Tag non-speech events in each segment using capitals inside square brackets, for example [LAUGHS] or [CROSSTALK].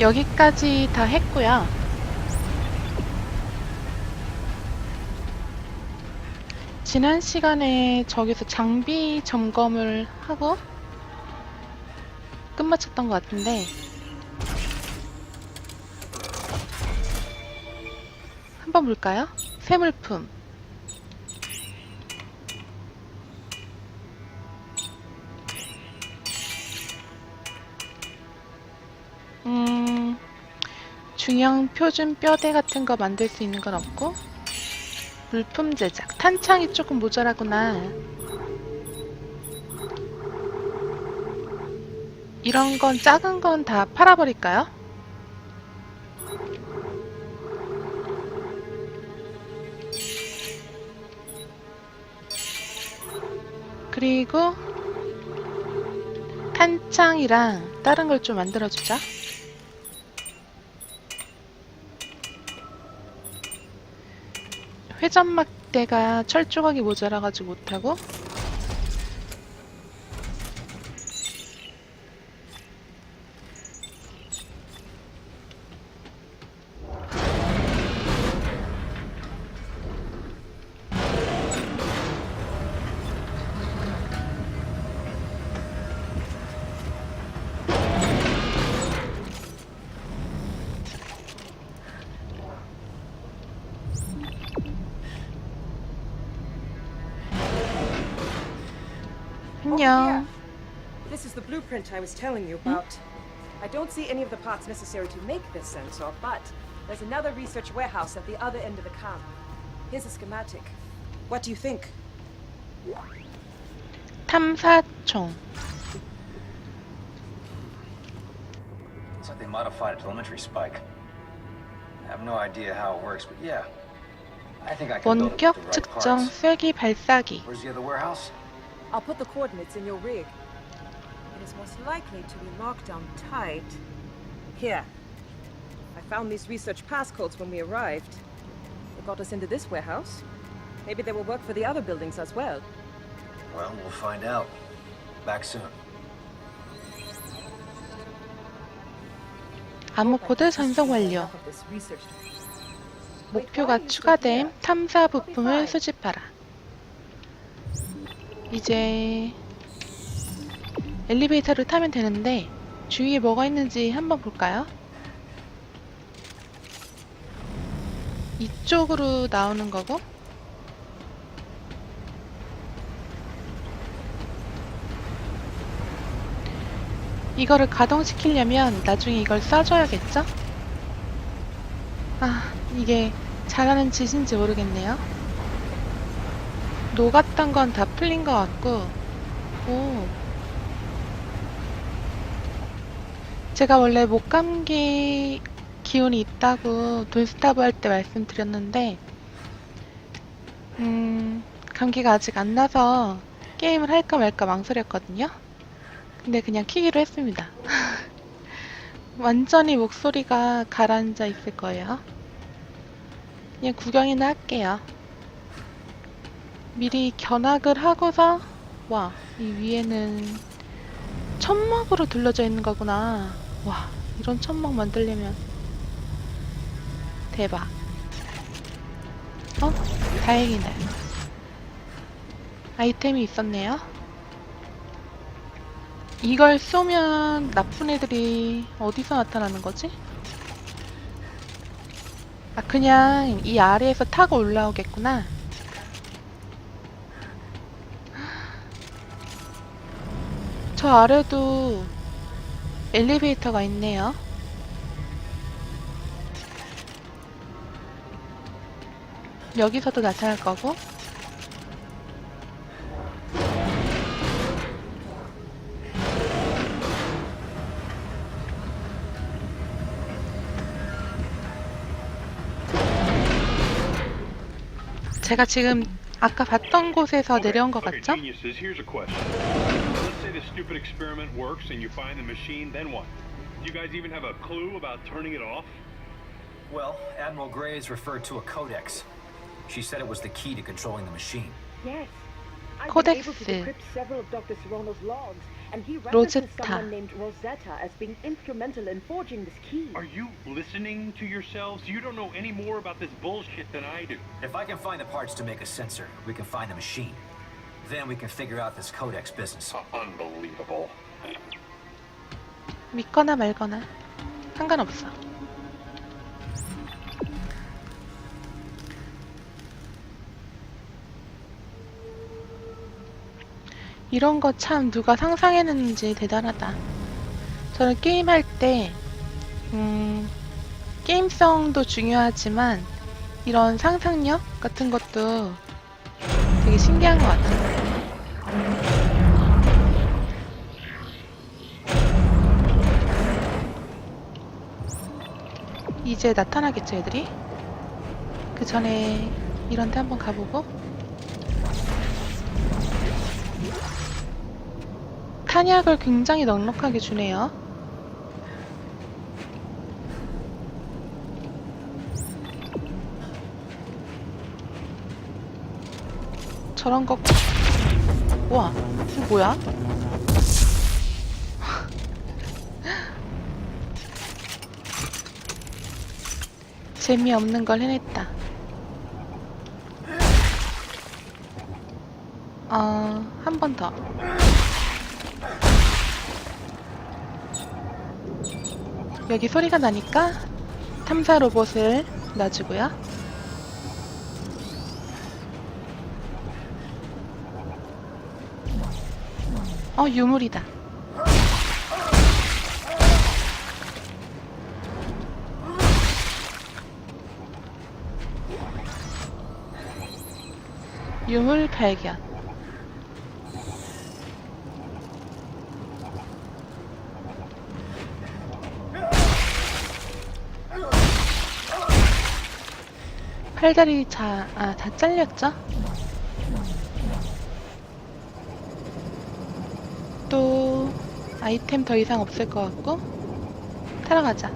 여기까지 다 했고요. 지난 시간에 저기서 장비 점검을 하고 끝마쳤던 것 같은데 한번 볼까요? 새물품 음, 중형 표준 뼈대 같은 거 만들 수 있는 건 없고 물품 제작 탄창이 조금 모자라구나 이런 건 작은 건 다 팔아버릴까요? 그리고 탄창이랑 다른 걸 좀 만들어주자. 회전막대가 철 조각이 모자라가지고 못하고 is the blueprint I was telling you about. I don't see any of the parts necessary to make this sensor, but there's another research warehouse at the other end of the camp. Here's a schematic. What do you think? 탐사총. It's like they modified a telemetry spike. I have no idea how it works, but yeah. I think I can build it with 원격 the right 측정 parts. 쐐기 발사기. Where's the other warehouse? I'll put the coordinates in your rig. It is most likely to be locked down tight. Here. I found these research passcodes when we arrived. They got us into this warehouse. Maybe they will work for the other buildings as well. Well, we'll find out. Back soon. 암호 코드 전송 완료. 목표가 추가됨 탐사 부품을 수집하라. 이제 엘리베이터를 타면 되는데 주위에 뭐가 있는지 한번 볼까요? 이쪽으로 나오는 거고 이거를 가동시키려면 나중에 이걸 써줘야겠죠? 아, 이게 잘하는 짓인지 모르겠네요. 녹았던 건 다 풀린 것 같고, 오. 제가 원래 목감기 기운이 있다고 돌스타브 할 때 말씀드렸는데, 음, 감기가 아직 안 나서 게임을 할까 말까 망설였거든요. 근데 그냥 키기로 했습니다. [LAUGHS] 완전히 목소리가 가라앉아 있을 거예요. 그냥 구경이나 할게요. 미리 견학을 하고서 와, 이 위에는 천막으로 둘러져 있는 거구나. 와, 이런 천막 만들려면 대박. 어? 다행이네. 아이템이 있었네요. 이걸 쏘면 나쁜 애들이 어디서 나타나는 거지? 아, 그냥 이 아래에서 타고 올라오겠구나. 저 아래도 엘리베이터가 있네요. 여기서도 나타날 거고. 제가 지금 아까 봤던 곳에서 내려온 것 같죠? this stupid experiment works and you find the machine, then what? Do you guys even have a clue about turning it off? Well, Admiral Gray has referred to a codex. She said it was the key to controlling the machine. Yes. I've able to decrypt several of Dr. Serrano's logs, and he references someone named Rosetta as being instrumental in forging this key. Are you listening to yourselves? You don't know any more about this bullshit than I do. If I can find the parts to make a sensor, we can find the machine. Then we can figure out this codex business. Unbelievable. 믿거나 말거나 상관없어. 이런 거 참 누가 상상해냈는지 대단하다. 저는 게임할 때, 음, 게임성도 중요하지만 이런 상상력 같은 것도 되게 신기한 것 같아요. 이제 나타나겠죠, 애들이? 그 전에 이런 데 한번 가보고 탄약을 굉장히 넉넉하게 주네요. 저런 거 우와, 이거 뭐야? 재미없는 걸 해냈다. 어, 한 번 더. 여기 소리가 나니까 탐사 로봇을 놔주고요. 어, 유물이다. 유물 발견. 팔다리 자, 아, 다 잘렸죠? 또 아이템 더 이상 없을 것 같고 타러 가자.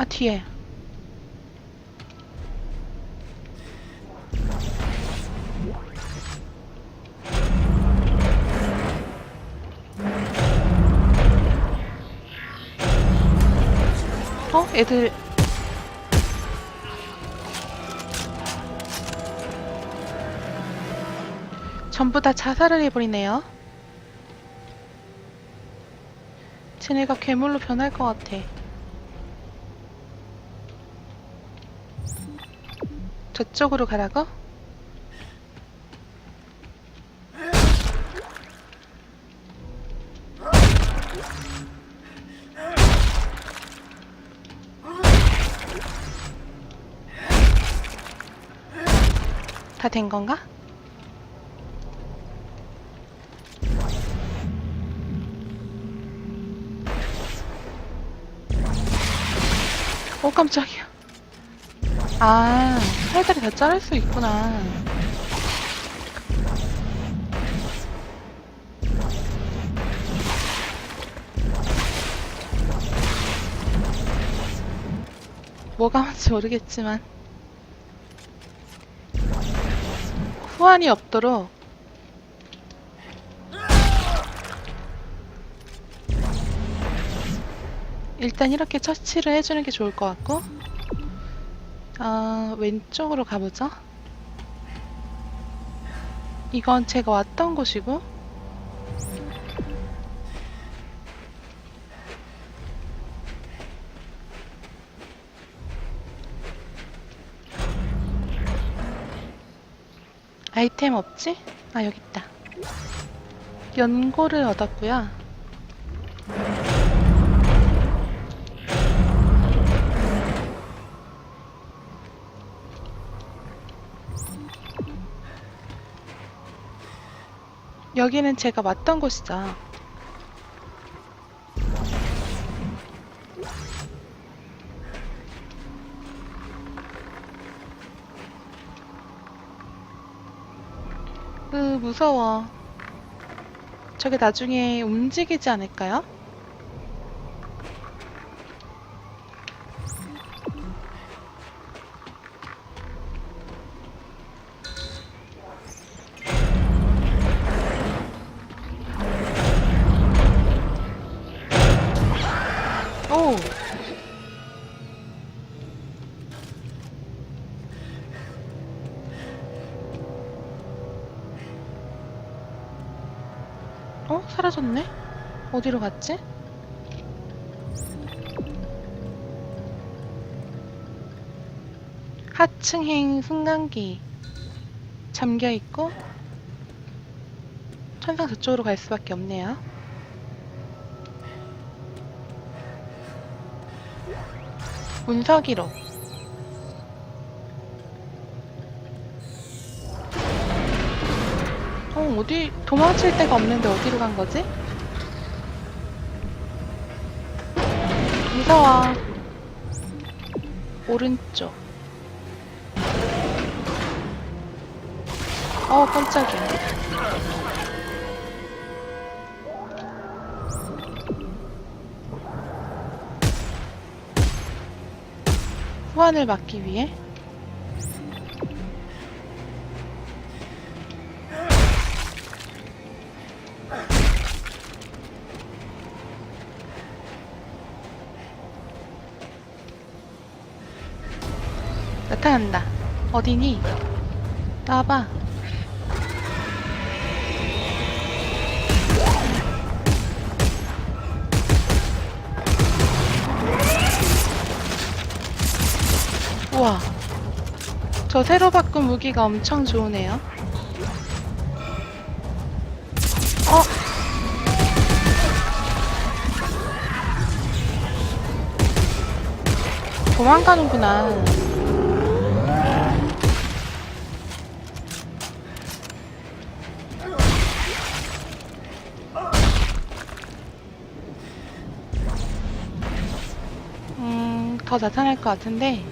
아 뒤에 어? 애들 전부 다 자살을 해버리네요. 쟤네가 괴물로 변할 것 같아. 저쪽으로 가라고? 다 된 건가? 오 깜짝이야. 아, 팔다리 다 자를 수 있구나. 뭐가 뭔지 모르겠지만 후환이 없도록 일단 이렇게 처치를 해주는 게 좋을 것 같고 아, 왼쪽으로 가보죠. 이건 제가 왔던 곳이고 아이템 없지? 아 여기 있다. 연고를 얻었고요. 여기는 제가 왔던 곳이죠. 으, 무서워. 저게 나중에 움직이지 않을까요? 사라졌네? 어디로 갔지? 하층행 승강기 잠겨있고 천상 저쪽으로 갈 수밖에 없네요. 문서기로 어, 어디 도망칠 데가 없는데 어디로 간 거지? 무서워. 오른쪽. 어, 깜짝이야. 후환을 막기 위해 어디니? 나와봐. 우와. 저 새로 바꾼 무기가 엄청 좋으네요. 어? 도망가는구나. 더 나타날 것 같은데.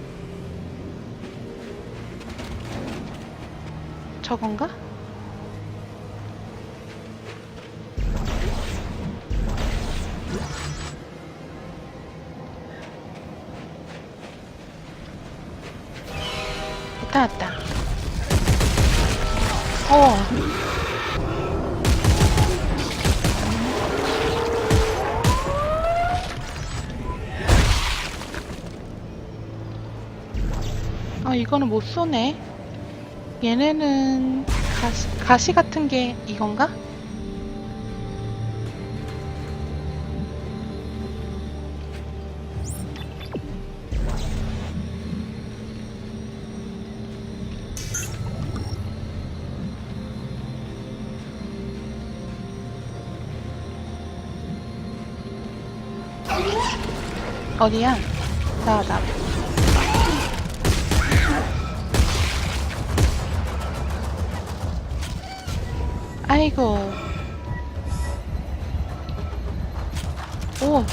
저건가? 쏘네. 얘네는 가시, 가시 같은 게 이건가? 어디야? 나, 나. 아이고. 오.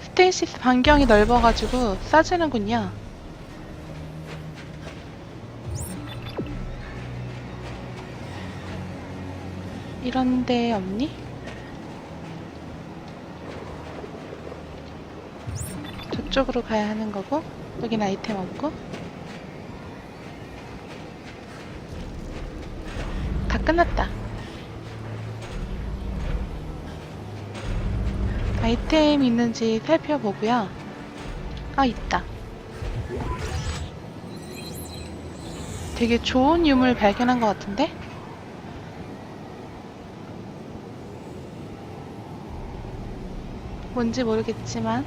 스테이시스 반경이 넓어가지고 싸지는군요. 이런 데 없니? 저쪽으로 가야 하는 거고 여긴 아이템 없고. 다 끝났다. 아이템 있는지 살펴보고요. 아 있다. 되게 좋은 유물 발견한 것 같은데? 뭔지 모르겠지만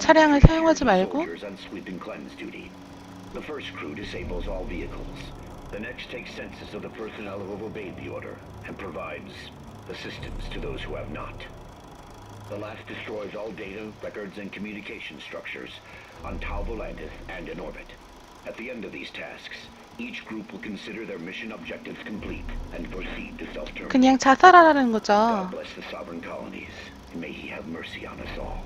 차량을 into 사용하지 tiers of 말고 soldiers on sweep and cleanse duty. The first crew disables all vehicles. The next takes census of the personnel who have obeyed the order and provides assistance to those who have not. The last destroys all data, records, and communication structures on Tau Volantis and in orbit. At the end of these tasks, each group will consider their mission objectives complete and proceed to self-termination. 그냥 자살하라는 God 거죠. bless the sovereign colonies, and may he have mercy on us all.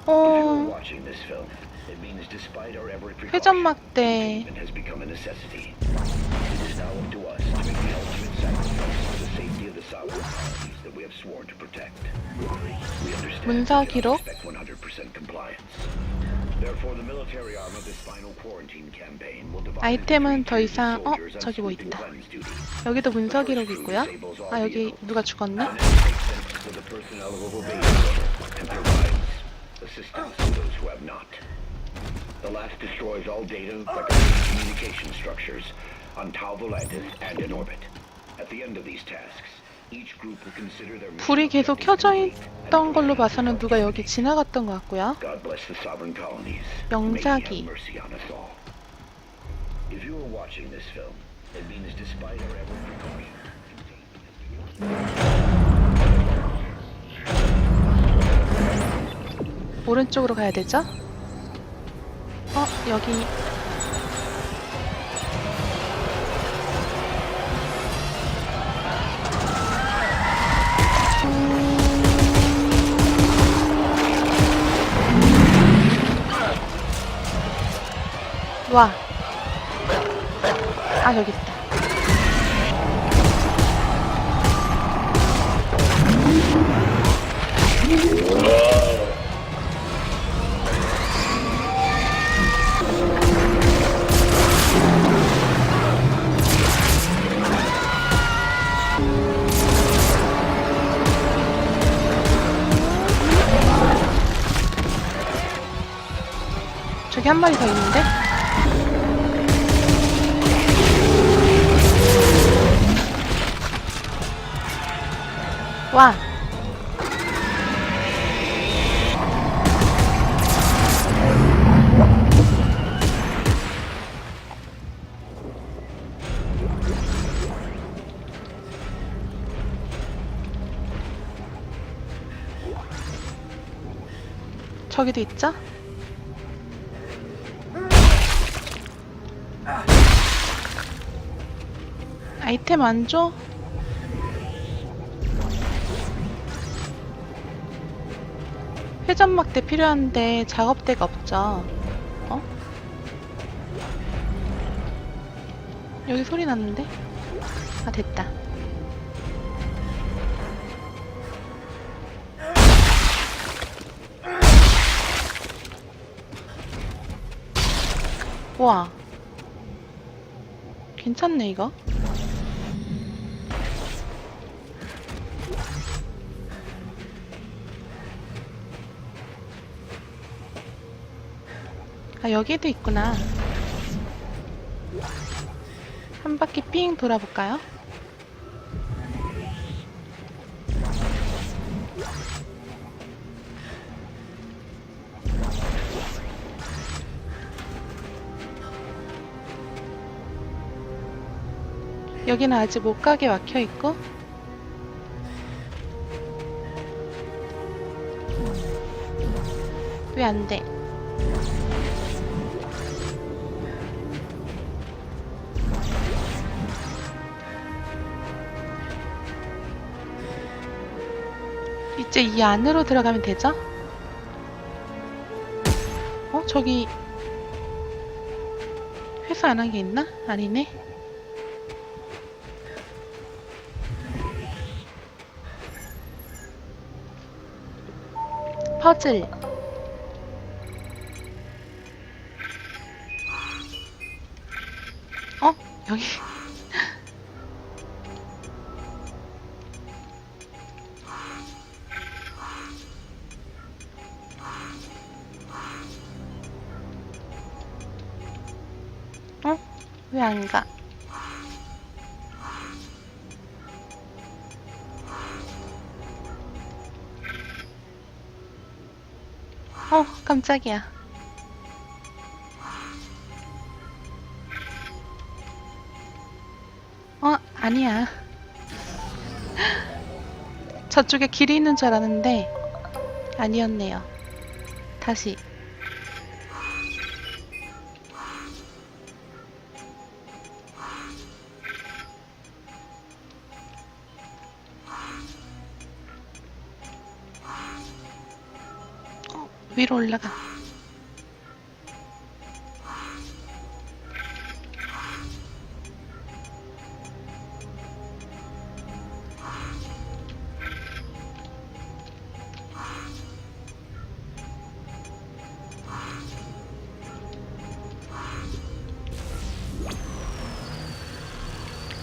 If you 어, are watching this film, it means despite our every precaution, 회전막 때 containment has become a necessity. It is now up to us to make the ultimate sacrifice for the safety of the sovereign colonies that we have sworn to protect. We understand 문서 we cannot 기록. expect 100% compliance. 아이템은 더 이상 어 저기 뭐 있다. 여기도 문서 기록이 있고요. 아 여기 누가 of the last destroys all data, and communication structures on Tau Volantis and in orbit. At the end of these tasks, 불이 계속 켜져 있던 걸로 봐서는 누가 여기. 지나갔던 것 같고요. Precaution, 오른쪽으로 가야 되죠? 어, 여기 와. 아, 여기 있다. 저기 한 마리 더 있는데? 와. 저기도 있죠? 아이템 안 줘? 회전막대 필요한데 작업대가 없죠. 어? 여기 소리 났는데? 아, 됐다. 와. 괜찮네, 이거. 아, 여기도 있구나. 한 바퀴 삥 돌아볼까요? 여기는 아직 못 가게 막혀 있고. 왜 안 돼? 이제 이 안으로 들어가면 되죠? 어, 저기 회수 안 한 게 있나? 아니네. 퍼즐. 어? 여기. 뭔가. 어 깜짝이야. 어 아니야. [GASPS] 저쪽에 길이 있는 줄 알았는데 아니었네요. 다시. 위로 올라가.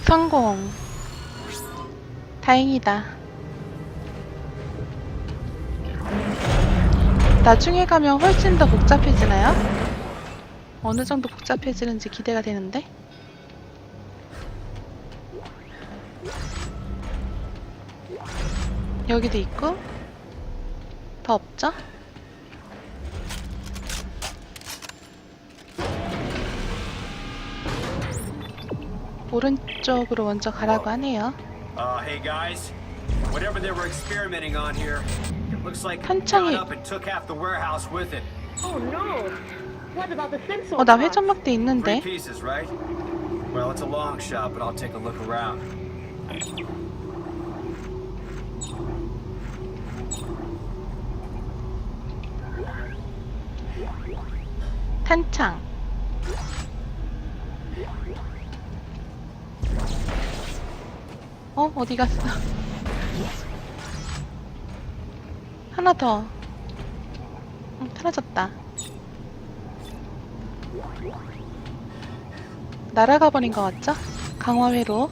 성공. 다행이다. 나중에 가면 훨씬 더 복잡해지나요? 어느 정도 복잡해지는지 기대가 되는데? 여기도 있고, 더 없죠? 오른쪽으로 먼저 가라고 하네요. Uh, hey guys. Whatever they were experimenting on here, looks like it 한창이- got up and took half the warehouse with it. Oh no! What about the sensor? 어, 나 parts? 회전막대 Three 있는데? pieces, right? Well, it's a long shot, but I'll take a look around. 탄창. 어, 어디 갔어? 하나 더. 응, 사라졌다. 날아가 버린 것 같죠? 강화회로.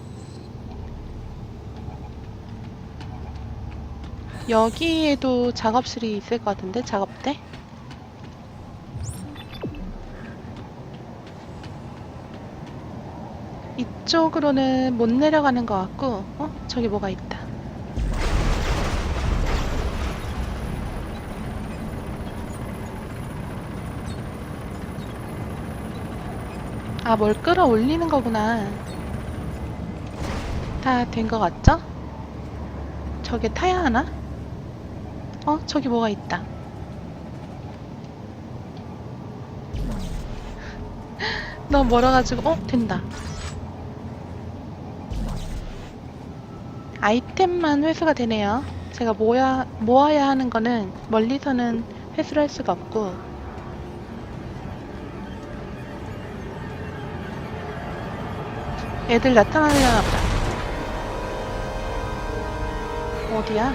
여기에도 작업실이 있을 것 같은데, 작업대? 이쪽으로는 못 내려가는 것 같고, 어? 저기 뭐가 있다. 아, 뭘 끌어올리는 거구나. 다된것 같죠? 저게 타야 하나? 어? 저기 뭐가 있다. 너무 멀어가지고, 어? 된다. 아이템만 회수가 되네요. 제가 모야, 모아야 하는 거는 멀리서는 회수를 할 수가 없고 애들 나타나려나 보다. 어디야?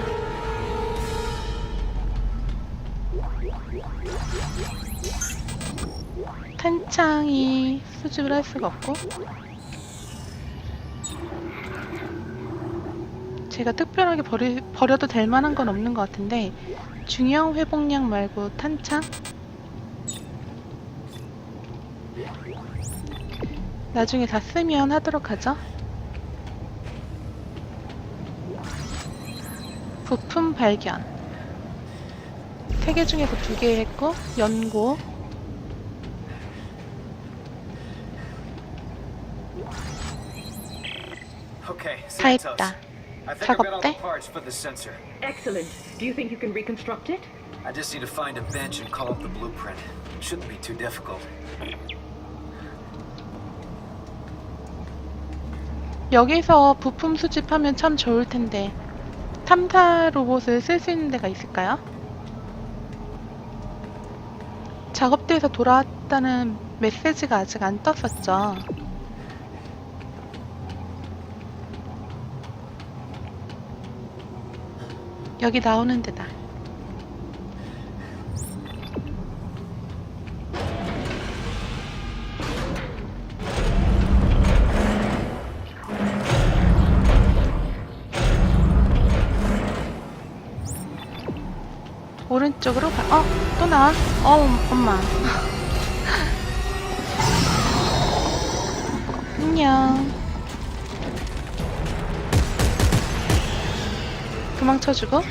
탄창이 수집을 할 수가 없고 제가 특별하게 버리, 버려도 될 만한 건 없는 것 같은데 중형 회복량 말고 탄창? 나중에 다 쓰면 하도록 하죠. 부품 발견. 세 개 중에서 두 개 했고, 연고. 다. 했다. 작업대? Excellent. Do you think you can reconstruct it? I just need to find a bench and call up the blueprint. Shouldn't be too difficult. 여기서 부품 수집하면 참 좋을 텐데 탐사 로봇을 쓸 수 있는 데가 있을까요? 작업대에서 돌아왔다는 메시지가 아직 안 떴었죠. 여기 나오는 데다. 오른쪽으로 가. 어, 또 나와. 어, 엄마. [LAUGHS] 안녕. 도망쳐주고.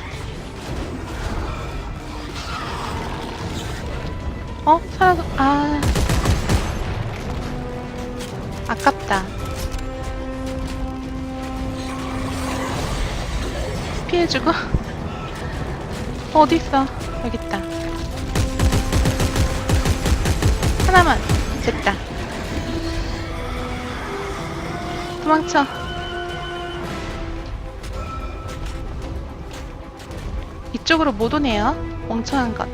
어? 사라져. 아. 아깝다. 피해주고. [LAUGHS] 어, 어딨어? 여깄다. 하나만. 됐다. 도망쳐. 이쪽으로 못 오네요. 멍청한 것.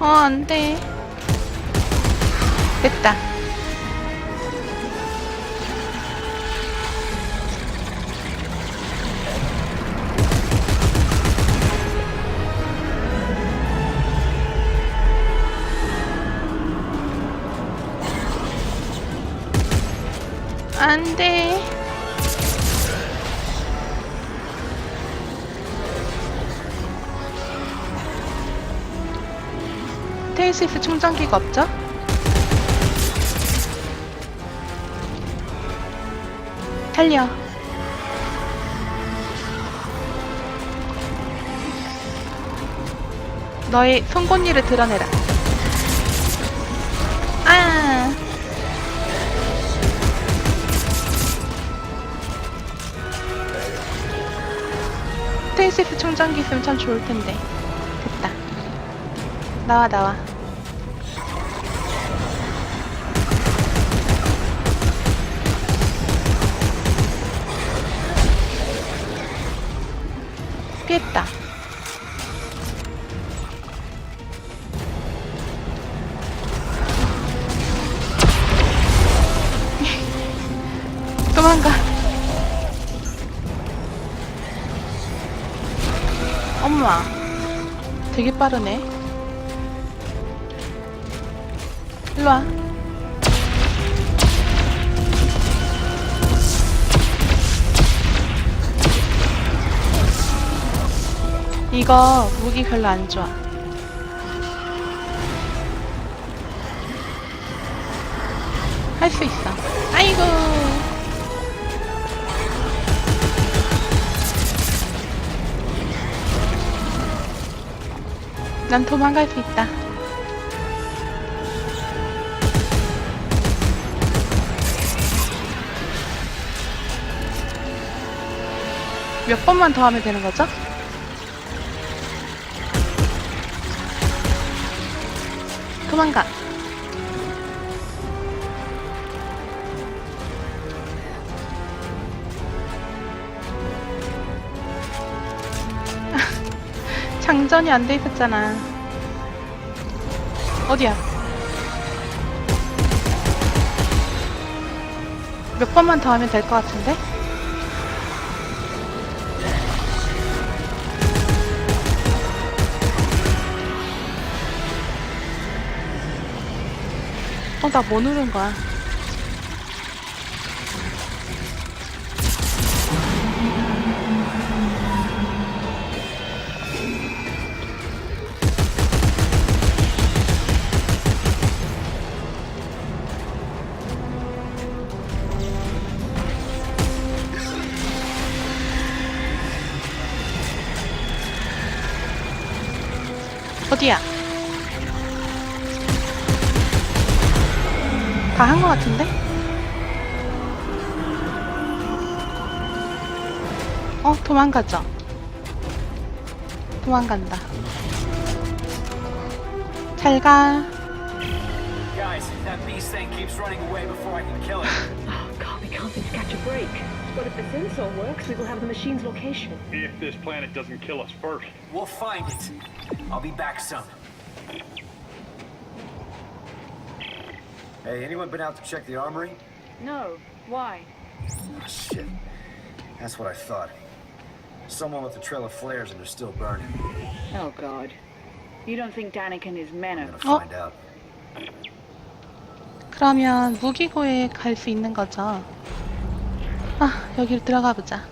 어, 안 돼. 됐다. K6 충전기가 없죠? 살려. 너의 송곳니를 드러내라. 아. 스테이시스 충전기 있으면 참 좋을 텐데. 됐다. 나와, 나와. 피했다. [LAUGHS] 도망가. 엄마. 되게 빠르네. 일로 와. 이거 무기 별로 안 좋아. 할 수 있어. 아이고. 난 도망갈 수 있다. 몇 번만 더 하면 되는 거죠? 도망가. [LAUGHS] 장전이 안 돼 있었잖아. 어디야? 몇 번만 더 하면 될 것 같은데? 나 뭐 누른 거야? 다 한 것 같은데? 어, 도망가죠? 도망간다. 잘 가. Guys, that beast thing keeps running away before I can kill it. Oh, God, we can't seem to catch a break. But if the sensor works, we will have the machine's location. If this planet doesn't kill us first. We'll find it. I'll be back soon. Hey, anyone been out to check the armory? No. Why? Oh, shit. That's what I thought. Someone with a trail of flares and they're still burning. Oh, God. You don't think Danik and his men I'm are... gonna Oh. find out. 그러면 무기고에 갈 수 있는 거죠? 아, 여기로 들어가 보자.